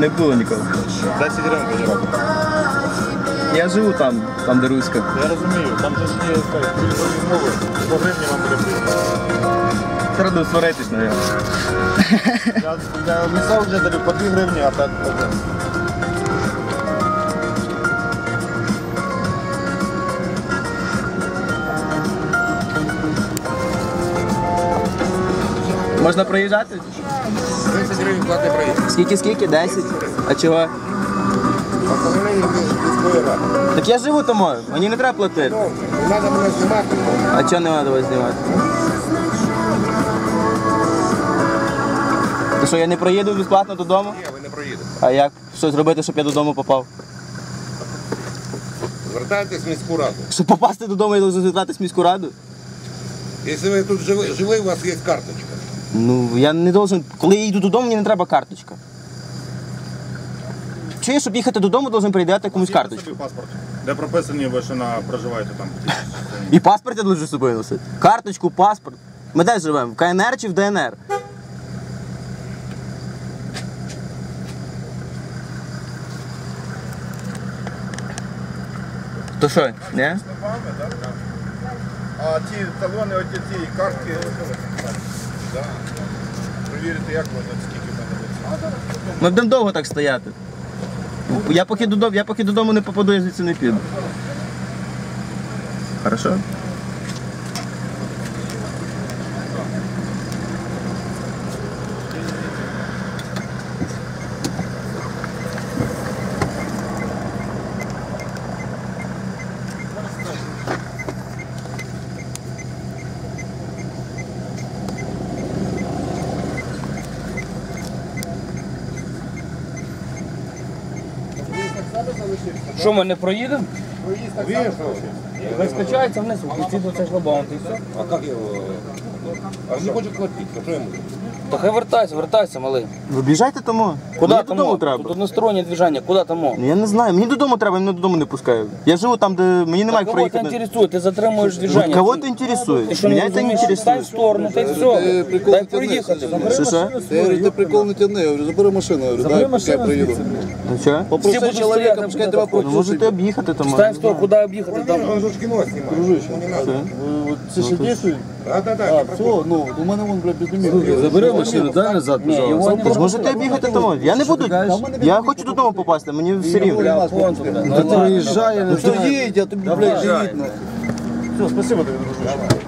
Не було ніколи. Десять гривень живу. Я живу там, там де Руська. Я розумію, там же ж є мови. По гривні вам буде Треба сваритись, наверное. Я, я обіцяв вже далі по 2 гривні, а так по Можна проїжджати? 30 гривень плати проїзд. Скільки, скільки? 10? А чого? Так я живу тому, мені не треба платити. Ну, не треба мене знімати. А чого не треба вас знімати? То що, я не проїду безплатно додому? Ні, ви не проїдете. А як? Що зробити, щоб я додому попав? Звертайтесь в міську раду. Щоб попасти додому, я должен звертатись в міську раду? Якщо ви тут жили, жили, у вас є карточка. Ну, я не должен. Коли я йду додому, мені не треба карточка. Чи я, щоб їхати додому, должен передати комусь карточку? паспорт, де прописані ви, що на проживаєте там. І паспорт я должен з собою носити. Карточку, паспорт. Ми де живемо? В КНР чи в ДНР? То що, не? А ті талони, оті ці картки. Да. Перевірити, як воно, скільки в мене вийшло. Ми будемо довго так стояти. Я поки додому, я поки додому не попаду, я звідси не піду. Хорошо? Що ми не проїдемо? Виїхали. Хай скачається вниз, у до цей шлагбаум, і все. А як його? А він не хоче платити, а що йому? Та хай вертайся, вертайся, малий. Ви об'їжджайте тому. Куди мені додому тому? треба. Тут одностороннє движення, куди тому? Ну, Я не знаю, мені додому треба, мене додому не пускають. Я живу там, де мені немає Кого це проїхати. інтересує? Ти затримуєш движення. Кого это интересует? Ти що Меня не это не розумієш? Стай в сторону, та й все. Дай проїхати. Що що? Я говорю, ти прикол не тяни, я говорю, забери машину, я говорю, дай, поки я приїду. Ну що? Попроси будуть чоловіка, стояти, пускай тебе. Ну можете об'їхати тому. Стай в сторону, куди об'їхати там? Он же ж кіно знімає. Дружище, Все. це ще дійсно? Так, так, А, так. все, ну, у мене вон, бля, безлімітний. Забери машину, дай назад, пожалуйста. не Тож можете бігати тому. Я не буду. Я хочу додому попасти, мені все рівно. Та я не Ну, то їдь, я тобі, блядь, не. Все, спасибо тобі, дружище.